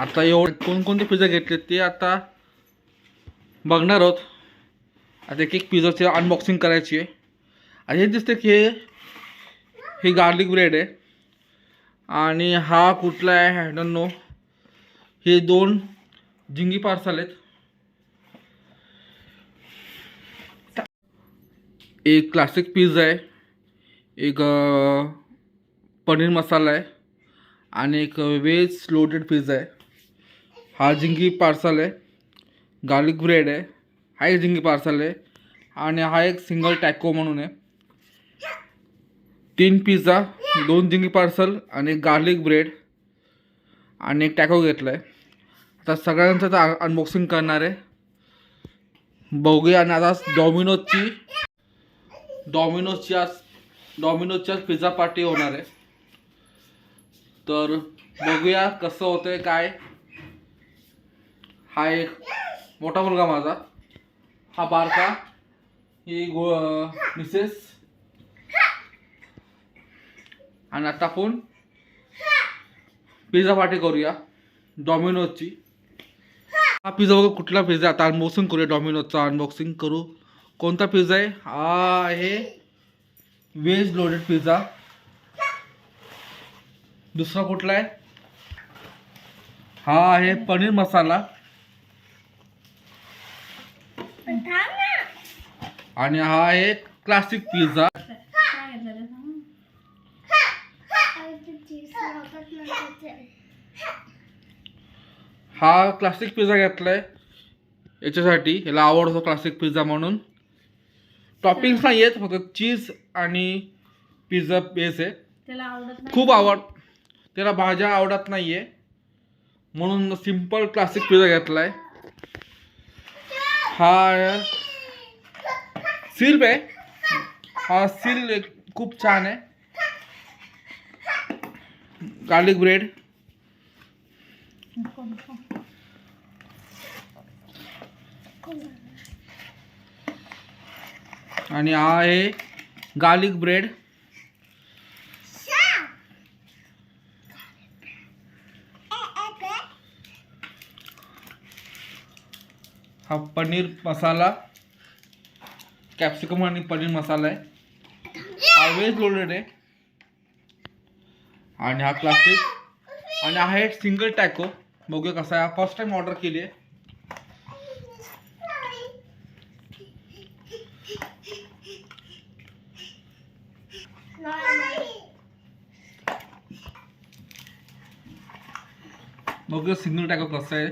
आता एवढे कोणकोणते पिझ्झा घेतले ते आता बघणार आहोत. आता एक एक पिझ्झाची अनबॉक्सिंग करायची आहे. आणि हे दिसते की हे हे गार्लिक ब्रेड आहे. आणि हा कुठला आहे आय डोंट नो हे दोन झिंगी पार्सल आहेत. एक क्लासिक पिझ्झा आहे. एक पनीर मसाला आहे. आणि एक वेज लोडेड पिझ्झा आहे. हा जिंगी पार्सल आहे गार्लिक ब्रेड आहे हा एक झिंगी पार्सल आहे आणि हा एक सिंगल टॅको म्हणून आहे तीन पिझ्झा दोन जिंगी पार्सल आणि गार्लिक ब्रेड आणि एक टॅको घेतला आहे आता सगळ्यांचं तर अनबॉक्सिंग करणार आहे. बघूया आणि आता डॉमिनोजची डॉमिनोजची आज डॉमिनोजच्या पिझ्झा पार्टी होणार आहे. तर बघूया कसं होतंय काय हा एक मोठा मुलगा माझा. हा बारका. ही गो मिसेस. आणि आता आपण पिझ्झा पार्टी करूया. डॉमिनोजची. हा पिझ्झा बघा कुठला पिझ्झा आता अनबॉक्सिंग करूया डॉमिनोजचा. अनबॉक्सिंग करू. कोणता पिझ्झा आहे? हा आहे व्हेज लोडेड पिझ्झा. दुसरा कुठला आहे? हा आहे पनीर मसाला. आणि हा आहे क्लासिक पिझ्झा हा क्लासिक पिझ्झा घेतलाय. याच्यासाठी याला आवडतो क्लासिक पिझ्झा म्हणून. टॉपिंग्स नाही आहेत फक्त चीज आणि पिझ्झा बेस आहे. खूप आवड त्याला भाज्या आवडत नाही आहे म्हणून सिंपल क्लासिक पिझ्झा घेतलाय. हा सील आहे हा सील खूप छान आहे गार्लिक ब्रेड आणि हा आहे गार्लिक ब्रेड हा पनीर मसाला. कॅप्सिकम आणि पनीर मसाला आहे. हा वेज लोडेड आहे. आणि हा क्लासिक आणि आहे सिंगल टॅको बघूया कसा आहे. फर्स्ट टाइम ऑर्डर केली आहे. बघूया सिंगल टॅको कसं आहे.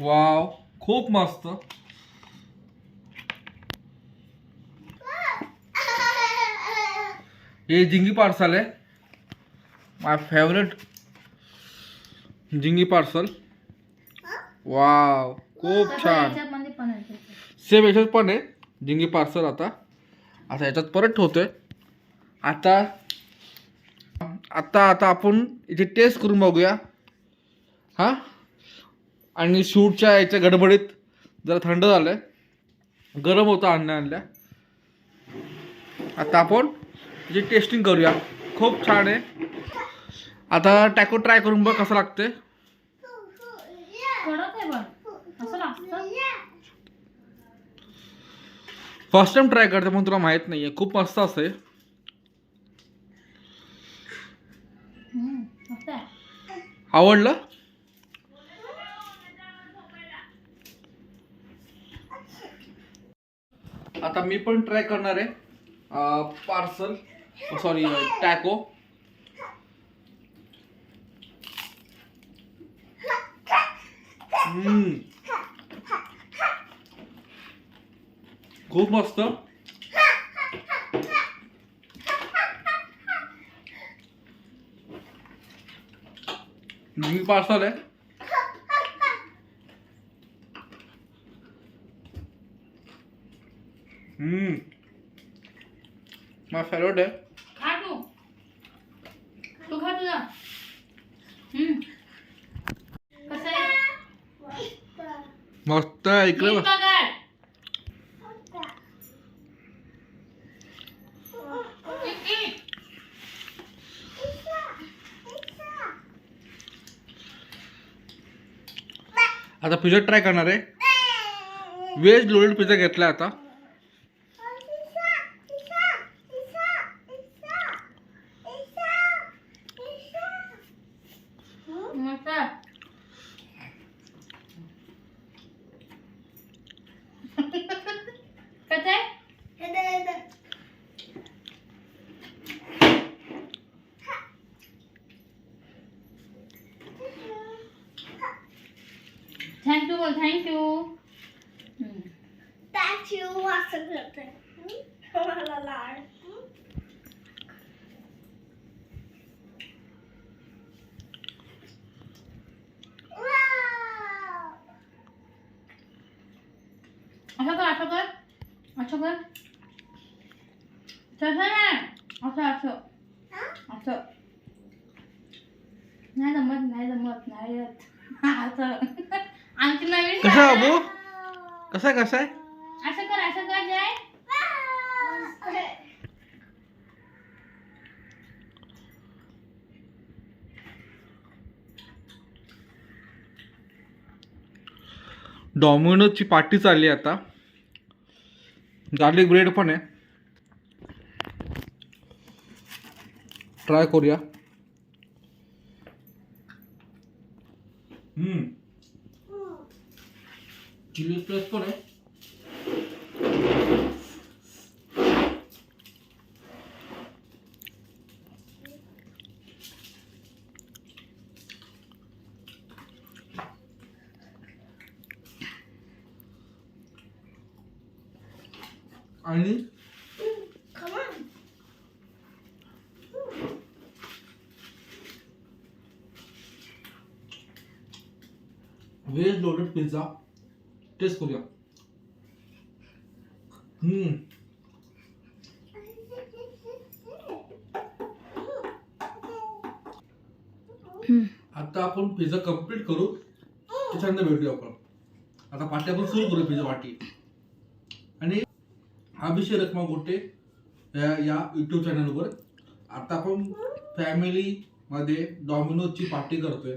वाव खूप मस्त. हे जिंगी पार्सल आहे my favourite zingy parcel. Wow खूप छान. सेम याच्यात पण आहे जिंगी पार्सल आता. आता याच्यात परत ठेवतोय. आता आता आता आपण याची टेस्ट करून बघूया. हां? आणि शूटच्या याच्या गडबडीत जरा थंड झालं आहे गरम होतं आणल्या आणल्या आता आपण याची टेस्टिंग करूया. खूप छान आहे. आता टॅको ट्राय करून बघ कसं लागते? फर्स्ट टाइम ट्राय करते पण तुला माहीत नाही आहे. खूप मस्त असते आवडलं? आता मी पण ट्राय करणार आहे. Parcel Oh, sorry taco uh, hmm. खूप मस्त. मी पार्सल आहे हम्म माझा फेवरेट आहे मस्त ऐकलं आता पिझ्झा ट्राय करणार आहे. व्हेज लोडेड पिझ्झा घेतला आता. कसं आहे थँक्यू बोल थँक्यू असं कर असं कर असं कर तसं नाही असं असं असं नाही जमत नाही जमत नाही येत असं आणखी नवीन कसा. अबू कसा आहे कसा आहे असं कर असं कर जय डॉमिनोजची पार्टी चालली आता. गार्लिक ब्रेड पण आहे. ट्राय करूया. चिली प्लस पण आहे. आणि व्हेज लोडेड पिझ्झा टेस्ट करूया. हम्म. आता आपण पिझ्झा कंप्लीट करू. त्याच्यानंतर भेटूया आपण. आता पाठी आपण सुरू करू पिझ्झा आणि अभिषेक रखमा गोटे या या यूट्यूब चॅनलवर आता आपण फॅमिलीमध्ये डॉमिनोजची पार्टी करतोय.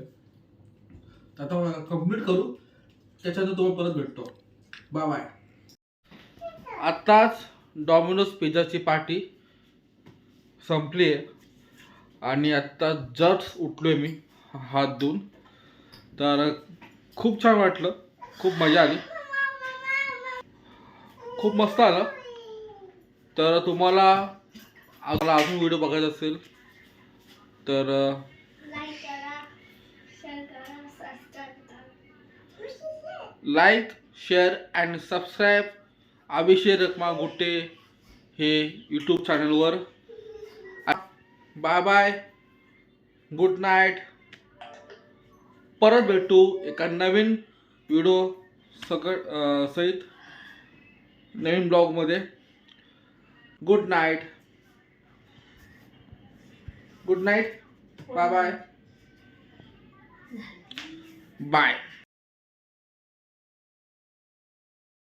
तर आता कंप्लीट करू. त्याच्यानंतर तुम्हाला परत भेटतो. बाय बाय आत्ताच डॉमिनोज पिझ्झाची पार्टी संपली आहे. आणि आत्ता जस्ट उठलो आहे मी हात धुवून तर खूप छान वाटलं. खूप मजा आली. खूप मस्त आलं. तर तुम्हाला आम्हाला अजून व्हिडिओ बघायचा असेल तर like share and subscribe Abhishek Rakhma Gutte हे यूट्यूब चॅनलवर बाय बाय गुड नाईट परत भेटू एका नवीन व्हिडिओ सकट अं, सहित नवीन ब्लॉगमध्ये good night good night bye bye bye